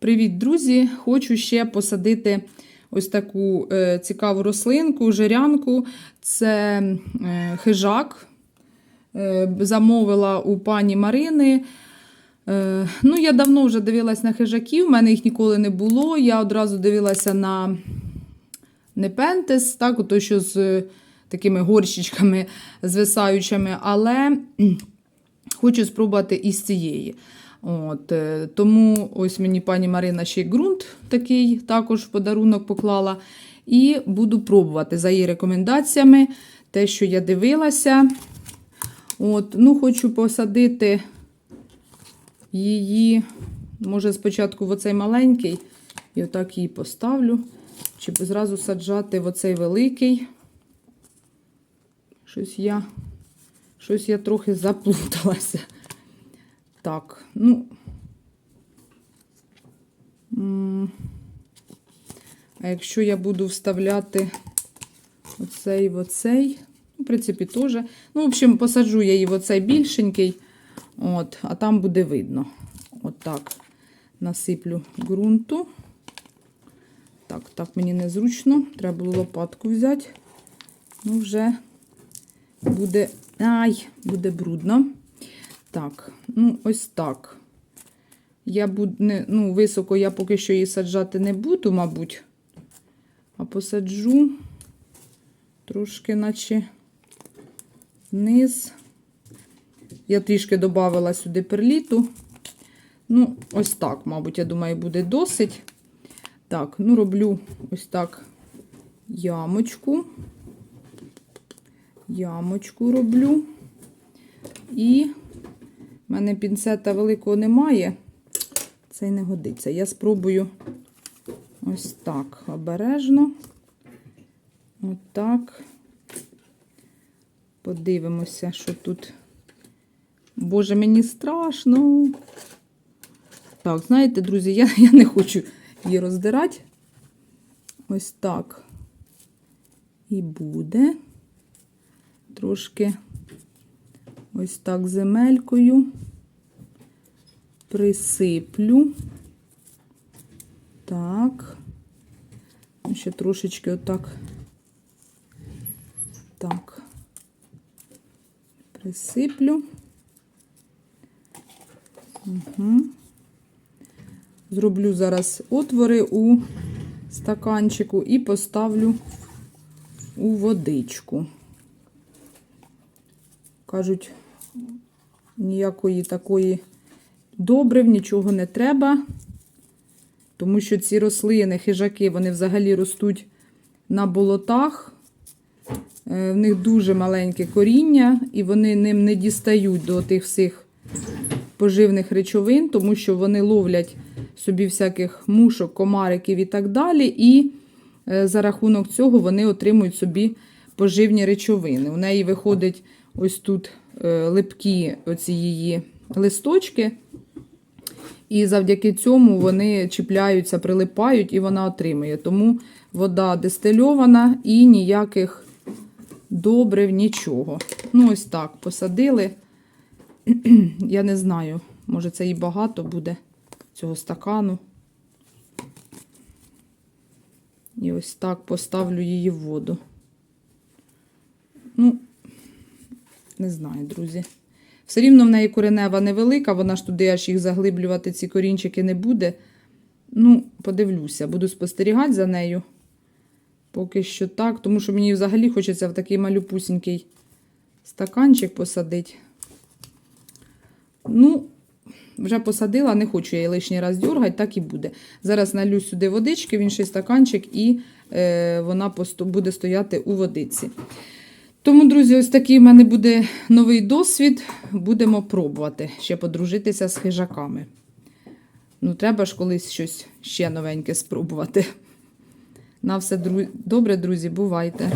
Привіт, друзі! Хочу ще посадити ось таку е, цікаву рослинку, жирянку. Це е, хижак. Е, замовила у пані Марини. Ну, я давно вже дивилась на хижаків, в мене їх ніколи не було. Я одразу дивилася на непентес, так, ото що з такими горщичками звисаючими, але хочу спробувати із цієї. От, е, тому ось мені пані Марина ще й ґрунт такий також в подарунок поклала. І буду пробувати за її рекомендаціями те, що я дивилася. От, ну, Хочу посадити її, може, спочатку в оцей маленький, і отак її поставлю. Чи зразу саджати в оцей великий. Щось я, щось я трохи заплуталася. Так, ну. А якщо я буду вставляти оцей в оцей, ну, в принципі, теж. Ну, в общем, посаджу я її в оцей більшенький, от, а там буде видно. От так насиплю ґрунту. Так, так мені незручно. Треба було лопатку взяти. Ну, вже буде. Ай, буде брудно. Так, ну, ось так. Я буду, не, ну, високо я поки що її саджати не буду, мабуть. А посаджу трошки, наче вниз. Я трішки додавала сюди перліту. Ну, ось так, мабуть, я думаю, буде досить. Так, ну, роблю ось так ямочку. Ямочку роблю. І в мене пінцета великого немає. Цей не годиться. Я спробую ось так обережно. Отак. Подивимося, що тут. Боже, мені страшно. Так, знаєте, друзі, я, я не хочу її роздирати. Ось так. І буде. Трошки ось так земелькою присиплю. Так. Ще трошечки отак. Так. Присиплю. Угу. Зроблю зараз отвори у стаканчику і поставлю у водичку. Кажуть, ніякої такої добрив, нічого не треба, тому що ці рослини, хижаки, вони взагалі ростуть на болотах. Е, В них дуже маленьке коріння, і вони ним не дістають до тих всіх поживних речовин, тому що вони ловлять собі всяких мушок, комариків і так далі. І е, за рахунок цього вони отримують собі поживні речовини. У неї виходить ось тут липкі оці її листочки. І завдяки цьому вони чіпляються, прилипають і вона отримує. Тому вода дистильована і ніяких добрив, нічого. Ну, ось так посадили. Я не знаю, може це і багато буде цього стакану. І ось так поставлю її в воду. Ну, не знаю, друзі. Все рівно в неї коренева невелика, вона ж туди аж їх заглиблювати, ці корінчики не буде. Ну, подивлюся, буду спостерігати за нею. Поки що так, тому що мені взагалі хочеться в такий малюпусінький стаканчик посадити. Ну, вже посадила, не хочу я її лишній раз дергати, так і буде. Зараз налю сюди водички, в інший стаканчик, і е, вона буде стояти у водиці. Тому, друзі, ось такий в мене буде новий досвід. Будемо пробувати ще подружитися з хижаками. Ну, треба ж колись щось ще новеньке спробувати. На все добре, друзі, бувайте.